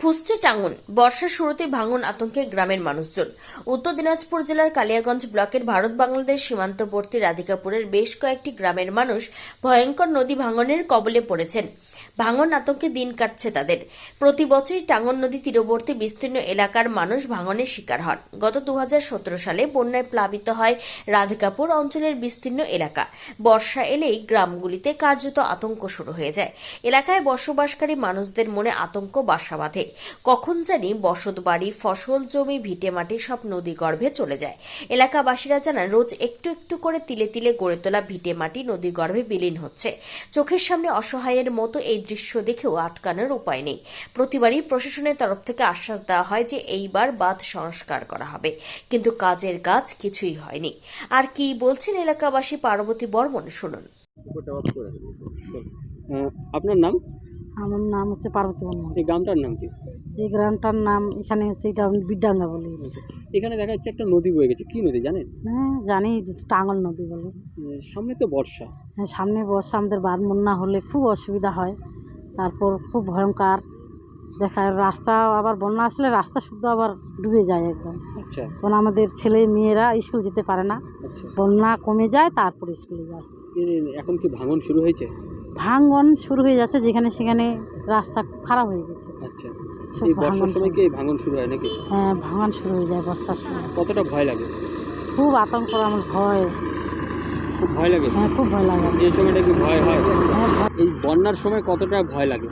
ফুসছে টাঙ্গুন বর্ষার শুরুতে ভাঙন আতঙ্কে গ্রামের মানুষজন। উত্তর দিনাজপুর জেলার কালিয়াগঞ্জ ব্লকের ভারত বাংলাদেশ সীমান্তবর্তী রাধিকাপুরের বেশ কয়েকটি গ্রামের মানুষ ভয়ঙ্কর নদী ভাঙনের কবলে পড়েছেন। ভাঙন আতঙ্কে দিন কাটছে তাদের। প্রতি বছরই টাঙ্গন নদী তীরবর্তী বিস্তীর্ণ এলাকার মানুষ ভাঙনের শিকার হন। গত দু হাজার সতেরো সালে বন্যায় প্লাবিত হয় রাধিকাপুর অঞ্চলের বিস্তীর্ণ এলাকা। বর্ষা এলেই গ্রামগুলিতে কার্যত আতঙ্ক শুরু হয়ে যায়। এলাকায় বসবাসকারী মানুষদের মনে আতঙ্ক বাসা বাঁধে। কখন জানি বসত বাড়ি, ফসল জমি, ভিটে মাটি সব নদী গর্ভে চলে যায়। এলাকাবাসীরা জানান, রোজ একটু একটু করে তিলে তিলে গড়ে তোলা ভিটে মাটি নদী গর্ভে বিলীন হচ্ছে। চোখের সামনে অসহায়ের মতো এই দৃশ্য দেখেও আটকানোর উপায় নেই। প্রতিবারই প্রশাসনের তরফ থেকে আশ্বাস দেওয়া হয় যে এইবার বাঁধ সংস্কার করা হবে। কিন্তু কাজের কাজ কিছুই হয়নি। আর কি বলছেন এলাকাবাসী পার্বতী বর্মন? শুনুন। আপনার নাম? আমার নাম হচ্ছে পার্বতী বর্মন। এই গ্রামটার নাম কি? এই গ্রামটার নাম এখানে হচ্ছে এটা আমি বিডাঙ্গা বলি এখানে দেখা যাচ্ছে একটা নদী বয়ে গেছে। কি নদী জানেন? হ্যাঁ জানি টাঙ্গল নদী বলে। সামনে তো বর্ষা। হ্যাঁ সামনে বর্ষা আমাদের বাঁধ বন্যা হলে খুব অসুবিধা হয়। তারপর খুব ভয়ঙ্কর। দেখা রাস্তা আবার বন্যা আসলে রাস্তা শুদ্ধ আবার ডুবে যায় একদম। আচ্ছা। কারণ আমাদের ছেলে মেয়েরা স্কুল যেতে পারে না। আচ্ছা। বন্যা কমে যায় তারপর স্কুলে যায়। এখন কি ভাঙন শুরু হয়েছে? ভাঙ্গন শুরু হয়ে যাচ্ছে যেখানে সেখানে রাস্তা খারাপ হয়ে গেছে। আচ্ছা। এই ভাঙন বর্ষার সময় কি ভাঙন শুরু হয় নাকি? হ্যাঁ ভাঙন শুরু হয়ে যায় বর্ষার সময়। কতটা ভয় লাগে? খুব আতঙ্ক আমার ভয়। খুব ভয় লাগে? হ্যাঁ খুব ভয় লাগে। এই সময়টা কি ভয় হয়? হ্যাঁ এই বন্যার সময় কতটা ভয় লাগে?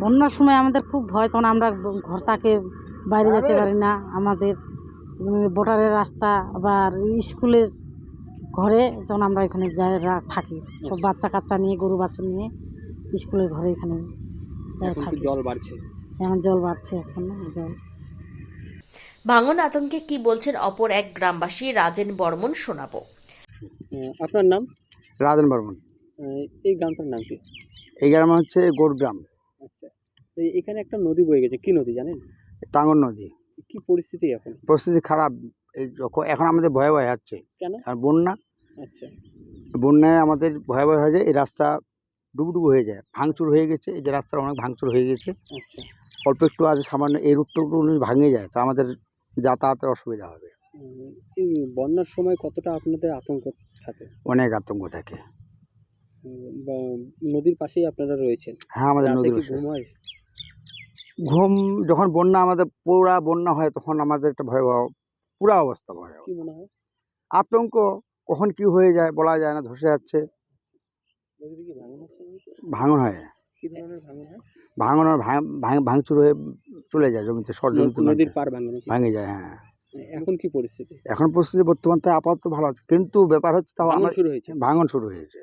বন্যার সময় আমাদের খুব ভয় তখন আমরা ঘর থেকে বাইরে যেতে পারি না। আমাদের বোটারের রাস্তা আবার স্কুলের ঘরে যখন আমরা এখানে যাই রা- থাকি সব বাচ্চা কাচ্চা নিয়ে গরু বাছুর নিয়ে স্কুলের ঘরে এখানে যাই থাকি। জল বাড়ছে? এখন জল বাড়ছে এখন না, জল। ভাঙন আতঙ্কে কি বলছেন অপর এক গ্রামবাসী? রাজেন বর্মন শোনাবো। আপনার নাম? রাজেন বর্মন। এই গ্রামটার নাম কি? এই গ্রাম হচ্ছে গোড়গ্রাম আচ্ছা এই এখানে একটা নদী বয়ে গেছে কি নদী জানেন? টাঙ্গন নদী। কি পরিস্থিতি এখন? পরিস্থিতি খারাপ এখন আমাদের ভয়ে ভয়ে যাচ্ছে কেন? আর বন্যা আচ্ছা। বন্যায় আমাদের ভয়ে ভয়ে হয়ে যায় এই রাস্তা ডুবডুবু হয়ে যায় ভাঙচুর হয়ে গেছে এই যে রাস্তাটা অনেক ভাঙচুর হয়ে গেছে। আচ্ছা। অল্প একটু আছে সামান্য এই রুটটুকু ভাঙে যায় তো আমাদের যাতায়াতের অসুবিধা হবে। এই বন্যার সময় কতটা আপনাদের আতঙ্ক থাকে? অনেক আতঙ্ক থাকে। নদীর পাশেই আপনারা রয়েছেন? হ্যাঁ আমাদের নদীর ঘুম হয়? ঘুম যখন বন্যা আমাদের পুরা বন্যা হয় তখন আমাদের একটা ভয়াবহ পুরা অবস্থা ভয়াবহ। কি মনে হয়? আতঙ্ক কখন কি হয়ে যায় বলা যায় না ধসে যাচ্ছে। ভাঙন হয়। ভাঙন ভাঙচুর হয়ে চলে যায় জমিতে সর জমিতে নদীর নদীর পার ভাঙে যায় হ্যাঁ। এখন কি পরিস্থিতি? এখন পরিস্থিতি বর্তমান তো আপাতত ভালো আছে কিন্তু ব্যাপার হচ্ছে তাও আমার শুরু হয়েছে? ভাঙন শুরু হয়েছে।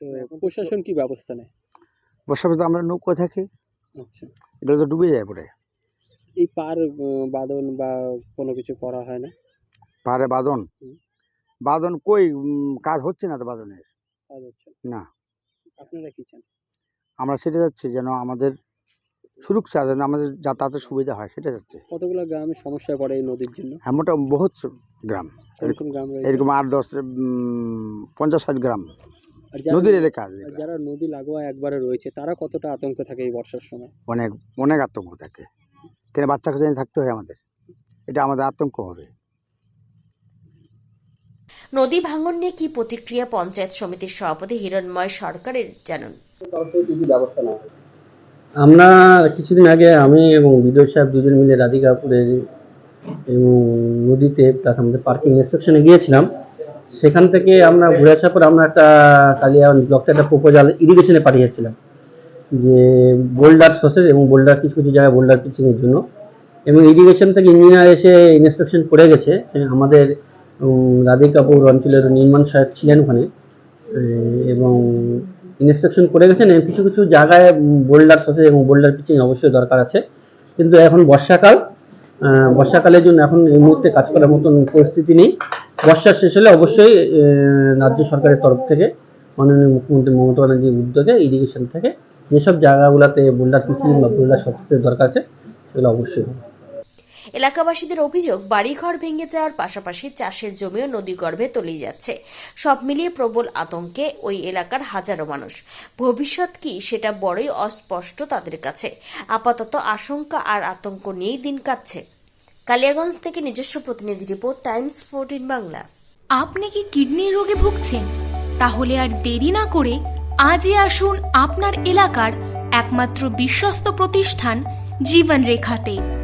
তো প্রশাসন কি ব্যবস্থা নেয়? বর্ষা তো আমরা নৌকো থাকি। আচ্ছা। এটা তো ডুবে যায় পরে। এই পার বাঁধন বা কোনো কিছু করা হয় না? বাদন হুম। বাদন কই? কাজ হচ্ছে না তো বাদনের না। আপনারা কি চান? আমরা সেটা যাচ্ছি যেন আমাদের সুরক্ষা যেন আমাদের যাতায়াতের সুবিধা হয় সেটা যাচ্ছে। কতগুলো গ্রামে সমস্যায় পড়ে এই নদীর জন্য? হ্যাঁ মোটা বহুত গ্রাম। এরকম গ্রাম এরকম আট দশ পঞ্চাশ ষাট গ্রাম। নদীর এলাকা যারা নদী লাগোয়া একবারে রয়েছে তারা কতটা আতঙ্ক থাকে এই বর্ষার সময়? অনেক অনেক আতঙ্ক থাকে। কেন বাচ্চা কাছে নিয়ে থাকতে হয় আমাদের? এটা আমাদের আতঙ্ক হবে। নদী ভাঙন নিয়ে কি প্রতিক্রিয়া পঞ্চায়েত সমিতির সভাপতি হিরণময় সরকারের জানুন। আমরা কিছুদিন আগে আমি এবং বিদ্যুৎ সাহেব দুজন মিলে রাধিকাপুরের নদীতে প্লাস আমাদের পার্কিং ইন্সপেকশনে গিয়েছিলাম। সেখান থেকে আমরা ঘুরে আসার পর আমরা একটা কালিয়া ব্লকতে একটা প্রপোজাল ইরিগেশনে পাঠিয়েছিলাম যে বোল্ডার সসেস এবং বোল্ডার কিছু কিছু জায়গায় বোল্ডার পিচিংয়ের জন্য এবং ইরিগেশন থেকে ইঞ্জিনিয়ার এসে ইন্সপেকশন করে গেছে। আমাদের উম, রাধিকাপুর অঞ্চলের নির্মাণ সাহেব ছিলেন ওখানে। এবং ইন্সপেকশন করে গেছেন কিছু কিছু জায়গায় বোল্ডার সাথে এবং বোল্ডার পিচিং অবশ্যই দরকার আছে। কিন্তু এখন বর্ষাকাল বর্ষাকালের জন্য এখন এই মুহূর্তে কাজ করার মতন পরিস্থিতি নেই। বর্ষা শেষ হলে অবশ্যই রাজ্য সরকারের তরফ থেকে মাননীয় মুখ্যমন্ত্রী মমতা ব্যানার্জির উদ্যোগে ইরিগেশন থেকে যেসব জায়গাগুলোতে বোল্ডার পিচিং বা বোল্ডার সবচেয়ে দরকার আছে সেগুলো অবশ্যই এলাকাবাসীদের অভিযোগ, বাড়িঘর ভেঙে যাওয়ার পাশাপাশি চাষের জমিও নদীগর্ভে তলিয়ে যাচ্ছে। সব মিলিয়ে প্রবল আতঙ্কে ওই এলাকার হাজারো মানুষ। ভবিষ্যৎ কি সেটা বড়ই অস্পষ্ট তাদের কাছে। আপাতত আশঙ্কা আর আতঙ্ক নিয়েই দিন কাটছে। কালিয়াগঞ্জ থেকে নিজস্ব প্রতিনিধি রিপোর্ট, টাইমস ফোরটিন বাংলা। আপনি কি কিডনির রোগে ভুগছেন? তাহলে আর দেরি না করে আজই আসুন আপনার এলাকার একমাত্র বিশ্বস্ত প্রতিষ্ঠান জীবন রেখাতে